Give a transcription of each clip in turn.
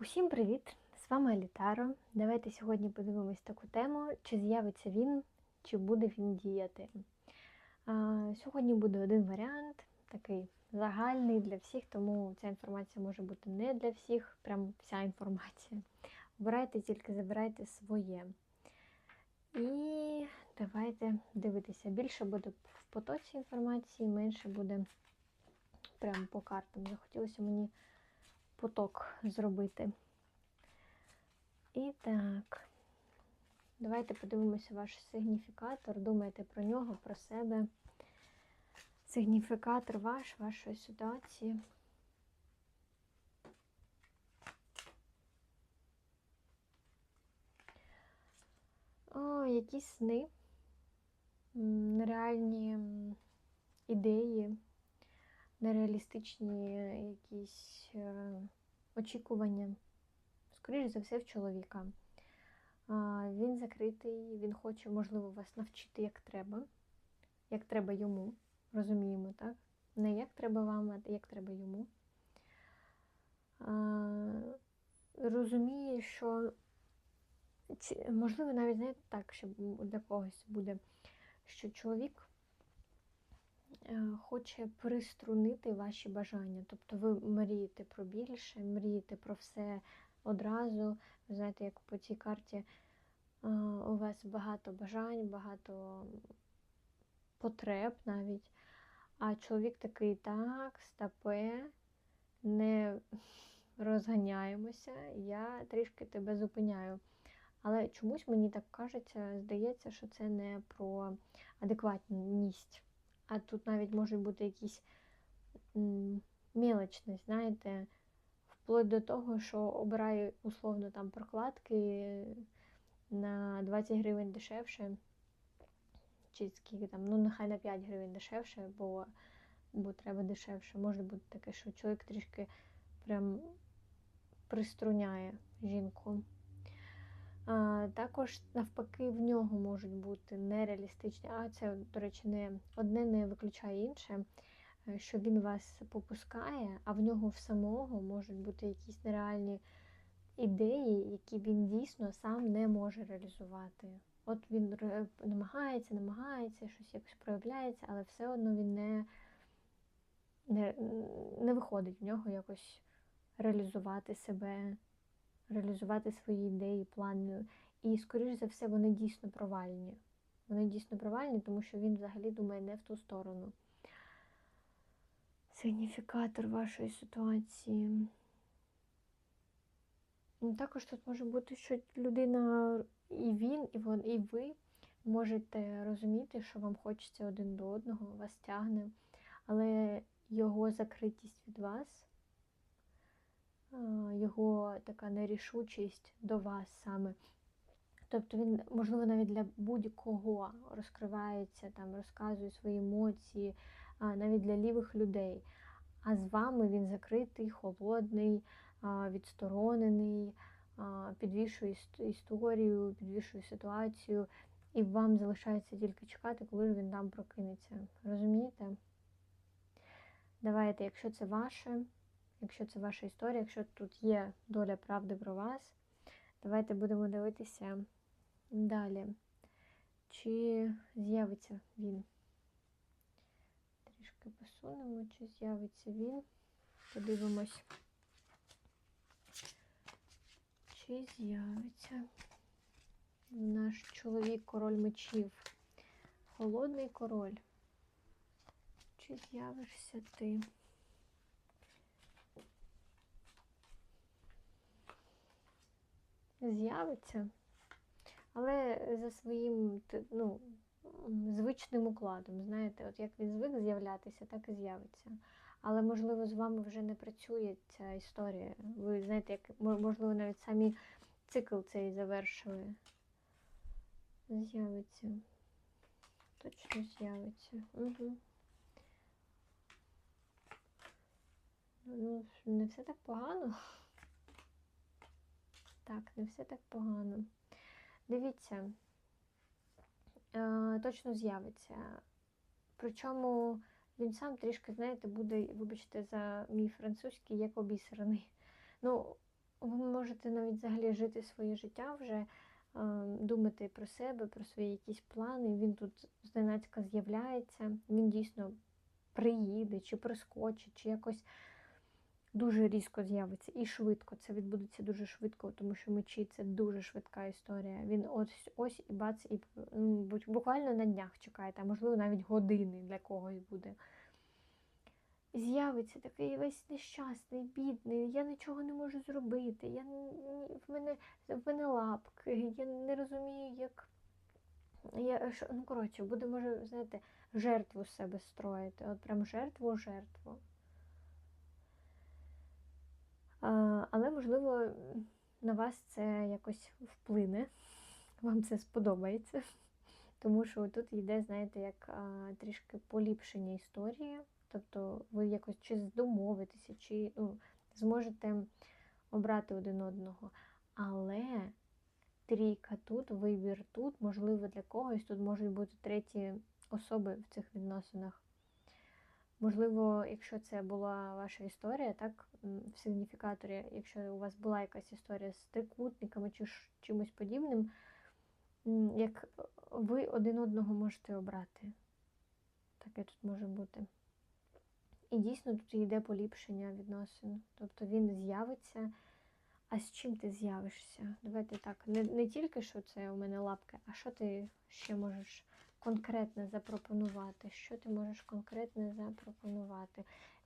Усім привіт! З вами Алітаро. Давайте сьогодні подивимось таку тему, чи з'явиться він, чи буде він діяти. А, Сьогодні буде один варіант, такий загальний для всіх, тому ця інформація може бути не для всіх, прям вся інформація. Обирайте, тільки забирайте своє. І давайте дивитися. Більше буде в потоці інформації, менше буде прямо по картам. Захотілося мені поток зробити. І так, давайте подивимося ваш сигніфікатор. Думайте про нього, про себе. Сигніфікатор ваш, вашої ситуації. О, якісь сни, нереальні ідеї, нереалістичні якісь е, очікування. Скоріше за все, в чоловіка. Він закритий, він хоче, можливо, вас навчити як треба, як треба йому. Розуміємо, так? Не як треба вам, а як треба йому. Розуміє, що можливо, навіть знаєте так, що для когось буде, що чоловік е, хоче приструнити ваші бажання. Тобто ви мрієте про більше, мрієте про все одразу. Ви знаєте, як по цій карті е, у вас багато бажань, багато потреб навіть. А чоловік такий, так, стопе, не розганяємося, я трішки тебе зупиняю. Але чомусь мені так кажеться, здається, що це не про адекватність. А тут навіть можуть бути якісь м, знаєте, вплоть до того, що обираю условно там прокладки на 20 гривень дешевше, чи скільки там, ну нехай на 5 гривень дешевше, бо, бо треба дешевше. Може бути таке, що чоловік трішки прям приструняє жінку. Також, навпаки, в нього можуть бути нереалістичні, а це, до речі, не одне не виключає інше, е, що він вас попускає, а в нього в самого можуть бути якісь нереальні ідеї, які він дійсно сам не може реалізувати. От він намагається, намагається, щось якось проявляється, але все одно він не, не, не виходить в нього якось реалізувати себе, реалізувати свої ідеї, плани. І, скоріш за все, вони дійсно провальні. Вони дійсно провальні, тому що він взагалі думає не в ту сторону. Сигніфікатор вашої ситуації. Ну, Також тут може бути, що людина і він, і вон, і ви можете розуміти, що вам хочеться один до одного, вас тягне, але його закритість від вас, його така нерішучість до вас саме. Тобто він, можливо, навіть для будь-кого розкривається, там, розказує свої емоції, навіть для лівих людей. А з вами він закритий, холодний, відсторонений, підвішує історію, підвішує ситуацію, і вам залишається тільки чекати, коли ж він там прокинеться. Розумієте? Давайте, якщо це ваше, якщо це ваша історія, якщо тут є доля правди про вас, давайте будемо дивитися далі. Чи з'явиться він? Трішки посунемо, чи з'явиться він. Подивимось. Чи з'явиться наш чоловік король мечів? Холодний король. Чи з'явишся ти? З'явиться, але за своїм ну, звичним укладом. Знаєте, от як він звик з'являтися, так і з'явиться. Але, можливо, з вами вже не працює ця історія. Ви знаєте, як можливо, навіть самі цикл цей завершили. З'явиться. Точно з'явиться. Угу. Ну, не все так погано. Так, не все так погано. Дивіться, е, точно з'явиться. Причому він сам трішки, знаєте, буде, вибачте, за мій французький, як обісраний. Ну, ви можете навіть взагалі жити своє життя вже, е, думати про себе, про свої якісь плани. Він тут зненацька з'являється, він дійсно приїде, чи прискочить, чи якось дуже різко з'явиться і швидко. Це відбудеться дуже швидко, тому що мечі це дуже швидка історія. Він ось ось і бац, і буквально на днях чекаєте, а можливо навіть години для когось буде. З'явиться такий весь нещасний, бідний, я нічого не можу зробити, я, в, мене, в мене лапки, я не розумію, як. Я, ну, коротше, буде, може, знаєте, жертву себе строїти. От прям жертву, жертву. А, але, можливо, на вас це якось вплине, вам це сподобається. Тому що тут йде, знаєте, як трішки поліпшення історії. Тобто ви якось чи домовитеся, чи ну, зможете обрати один одного. Але трійка тут, вибір тут, можливо, для когось тут можуть бути треті особи в цих відносинах. Можливо, якщо це була ваша історія, так, в сигніфікаторі, якщо у вас була якась історія з трикутниками чи чимось подібним, як ви один одного можете обрати. Таке тут може бути. І дійсно тут йде поліпшення відносин. Тобто він з'явиться. А з чим ти з'явишся? Давайте так. Не, не тільки що це у мене лапки, а що ти ще можеш конкретне запропонувати? Що ти можеш конкретне запропонувати?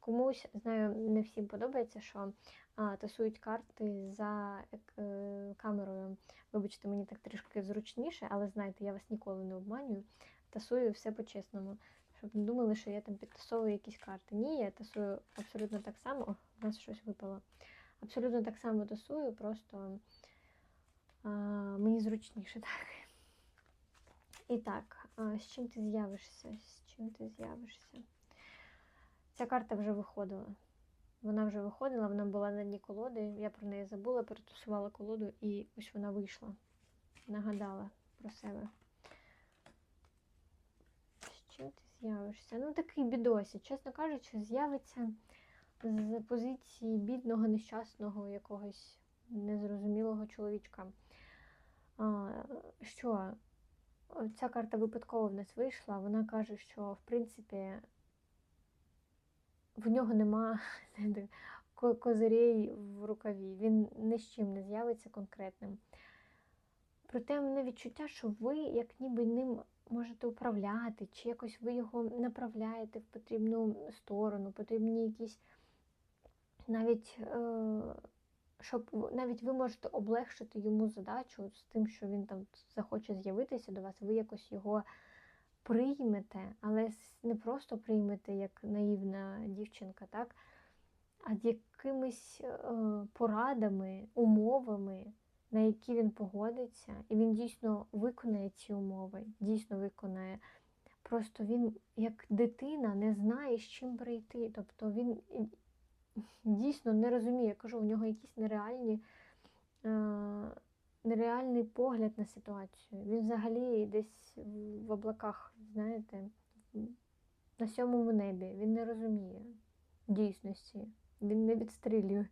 Комусь, знаю, не всім подобається, що а, тасують карти за е, камерою. Вибачте, мені так трішки зручніше, але знаєте, я вас ніколи не обманюю. Тасую все по-чесному. Щоб не думали, що я там підтасовую якісь карти. Ні, я тасую абсолютно так само. О, у нас щось випало. Абсолютно так само тасую, просто а, мені зручніше так. І так, з чим ти з'явишся? З чим ти з'явишся? Ця карта вже виходила. Вона вже виходила, вона була на дні колоди. Я про неї забула, перетусувала колоду і ось вона вийшла. Нагадала про себе. З чим ти з'явишся? Ну, такий бідосі, чесно кажучи, з'явиться з позиції бідного, нещасного якогось незрозумілого чоловічка. А, що ця карта випадково в нас вийшла, вона каже, що в принципі в нього нема козирей в рукаві, він ні з чим не з'явиться конкретним. Проте в мене відчуття, що ви як ніби ним можете управляти, чи якось ви його направляєте в потрібну сторону, потрібні якісь навіть, е, щоб навіть ви можете облегшити йому задачу з тим, що він там захоче з'явитися до вас, ви якось його приймете, але не просто приймете як наївна дівчинка, так? а з якимись е, порадами, умовами, на які він погодиться, і він дійсно виконає ці умови, дійсно виконає. Просто він, як дитина, не знає, з чим прийти. Тобто він дійсно не розуміє. Я кажу, у нього якісь нереальні, е, нереальний погляд на ситуацію. Він взагалі десь в облаках, знаєте, на сьомому небі. Він не розуміє дійсності. Він не відстрілює,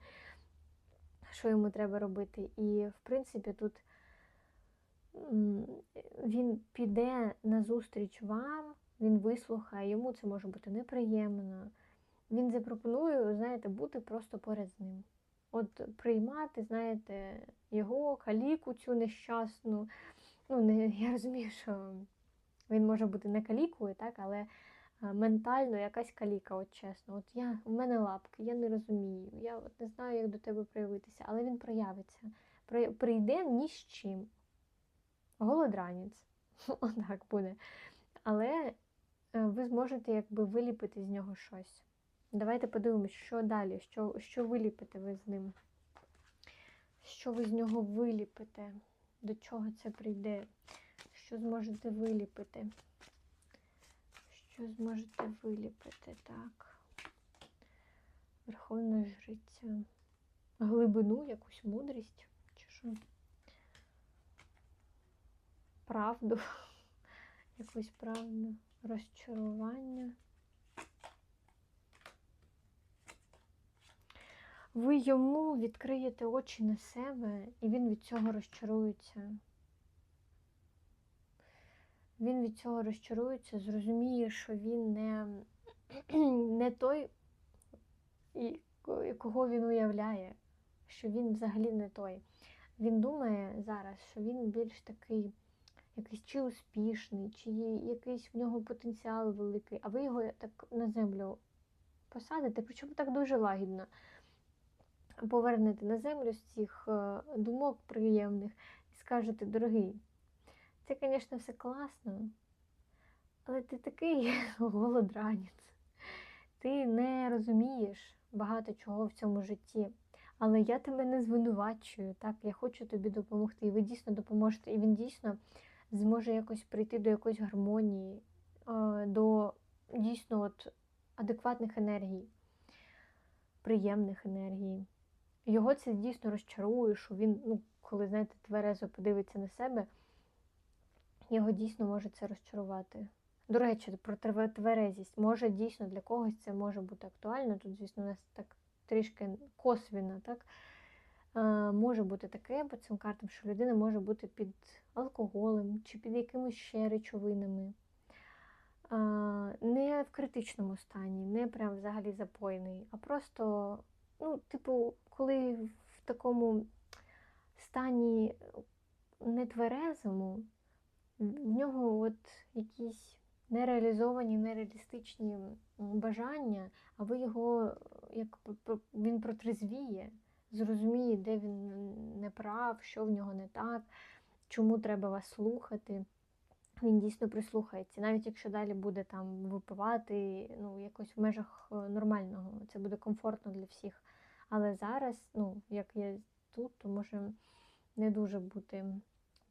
що йому треба робити. І, в принципі, тут він піде назустріч вам, він вислухає, йому це може бути неприємно. Він запропонує, знаєте, бути просто поряд з ним. От приймати, знаєте, його каліку цю нещасну. Ну, не, я розумію, що він може бути не калікою, так, але ментально якась каліка, от чесно. От я, в мене лапки, я не розумію, я от не знаю, як до тебе проявитися, але він проявиться. При- Прийде ні з чим. Голодранець. Отак буде. Але е, ви зможете якби виліпити з нього щось. Давайте подивимось, що далі, що, що виліпите ви з ним. Що ви з нього виліпите? До чого це прийде? Що зможете виліпити? Що зможете виліпити? Так. Верховна жриця. Глибину, якусь мудрість, чи що? Правду. Якусь правду. Розчарування. Ви йому відкриєте очі на себе, і він від цього розчарується. Він від цього розчарується, зрозуміє, що він не, не той, кого він уявляє, що він взагалі не той. Він думає зараз, що він більш такий якийсь чи успішний, чи якийсь в нього потенціал великий, а ви його так на землю посадите, причому так дуже лагідно. Повернете на землю з цих е, думок приємних і скажете, дорогий, це, звісно, все класно, але ти такий голодранець. Ти не розумієш багато чого в цьому житті. Але я тебе не звинувачую, так? Я хочу тобі допомогти. І ви дійсно допоможете. І він дійсно зможе якось прийти до якоїсь гармонії, е, до дійсно от адекватних енергій, приємних енергій. Його це дійсно розчарує, що він, ну, коли, знаєте, тверезо подивиться на себе, його дійсно може це розчарувати. До речі, про тверезість. Може, дійсно для когось це може бути актуально. Тут, звісно, у нас так трішки косвіно, так? Е, може бути таке по цим картам, що людина може бути під алкоголем чи під якимись ще речовинами. Не в критичному стані, не прям взагалі запойний, а просто, ну, типу, коли в такому стані нетверезому, в нього от якісь нереалізовані, нереалістичні бажання, а ви його як він протрезвіє, зрозуміє, де він не прав, що в нього не так, чому треба вас слухати. Він дійсно прислухається, навіть якщо далі буде там випивати, ну, якось в межах е, нормального, це буде комфортно для всіх. Але зараз, ну, як я тут, то може не дуже бути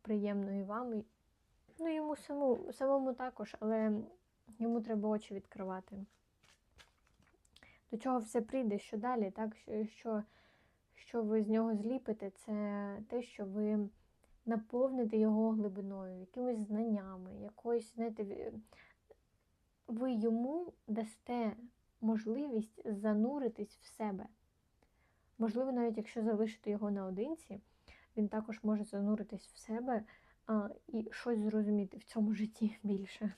приємно і вам, Ну, йому саму, самому також, але йому треба очі відкривати. До чого все прийде, що далі, так? Що, що, ви з нього зліпите, це те, що ви наповните його глибиною, якимись знаннями, якоюсь, знаєте, ви йому дасте можливість зануритись в себе. Можливо, навіть якщо залишити його наодинці, він також може зануритись в себе а, і щось зрозуміти в цьому житті більше.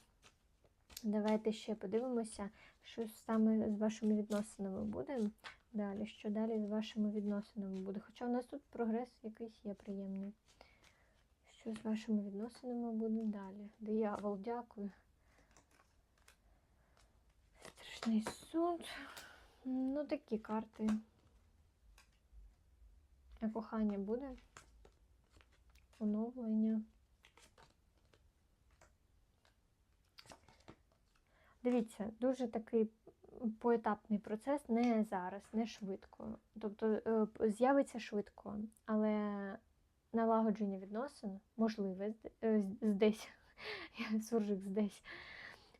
Давайте ще подивимося, що саме з вашими відносинами буде далі. Що далі з вашими відносинами буде? Хоча у нас тут прогрес якийсь є приємний. Що з вашими відносинами буде далі? Диявол, дякую. Страшний суд. Ну, такі карти. Кохання буде? Оновлення. Дивіться, дуже такий поетапний процес, не зараз, не швидко. Тобто е, з'явиться швидко, але налагодження відносин можливе е, здесь. Я суржик здесь.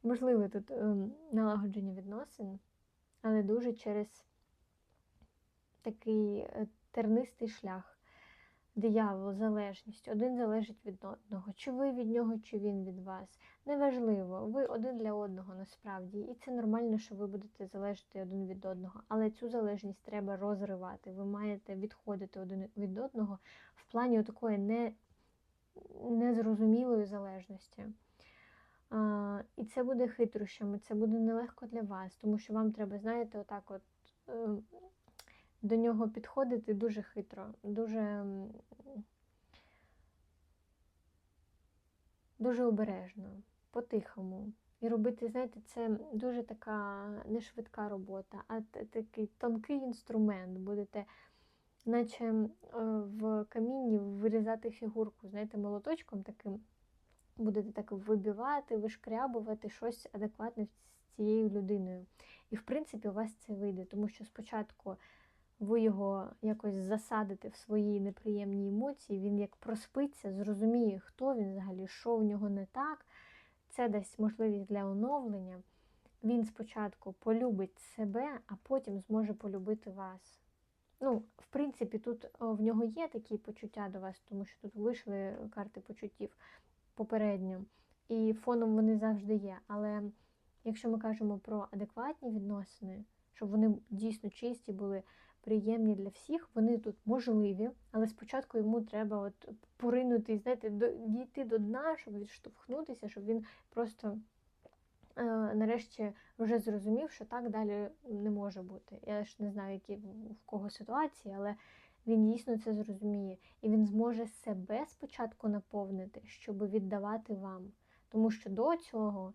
Можливе тут ем, налагодження відносин, але дуже через такий е, тернистий шлях. Диявол, залежність. Один залежить від одного. Чи ви від нього, чи він від вас. Неважливо, ви один для одного насправді. І це нормально, що ви будете залежати один від одного. Але цю залежність треба розривати. Ви маєте відходити один від одного в плані такої не, незрозумілої залежності. А, і це буде хитрощами, це буде нелегко для вас, тому що вам треба, знаєте, отак от. До нього підходити дуже хитро, дуже, дуже обережно, по-тихому. І робити, знаєте, це дуже така не швидка робота, а такий тонкий інструмент. Будете, наче в камінні вирізати фігурку, знаєте, молоточком таким. Будете так вибивати, вишкрябувати щось адекватне з цією людиною. І, в принципі, у вас це вийде, тому що спочатку ви його якось засадите в свої неприємні емоції, він як проспиться, зрозуміє, хто він взагалі, що в нього не так. Це дасть можливість для оновлення. Він спочатку полюбить себе, а потім зможе полюбити вас. Ну, в принципі, тут в нього є такі почуття до вас, тому що тут вийшли карти почуттів попередньо, і фоном вони завжди є. Але якщо ми кажемо про адекватні відносини, щоб вони дійсно чисті були, приємні для всіх, вони тут можливі, але спочатку йому треба от поринути, знаєте, дійти до дна, щоб відштовхнутися, щоб він просто е, нарешті вже зрозумів, що так далі не може бути. Я ж не знаю, які в кого ситуації, але він дійсно це зрозуміє. І він зможе себе спочатку наповнити, щоб віддавати вам. Тому що до цього,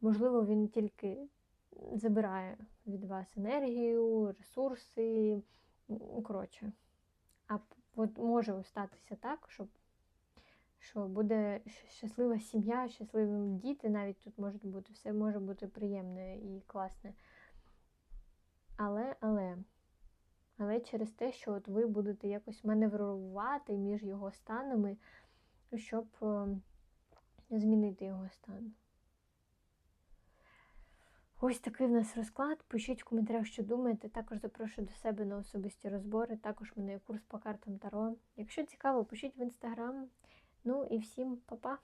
можливо, він тільки забирає від вас енергію, ресурси, коротше. А от може статися так, щоб що буде щаслива сім'я, щасливі діти навіть тут можуть бути, все може бути приємне і класне. Але, але, але через те, що от ви будете якось маневрувати між його станами, щоб е, змінити його стан. Ось такий в нас розклад. Пишіть в коментарях, що думаєте. Також запрошую до себе на особисті розбори. Також мене є курс по картам Таро. Якщо цікаво, пишіть в інстаграм. Ну і всім па-па!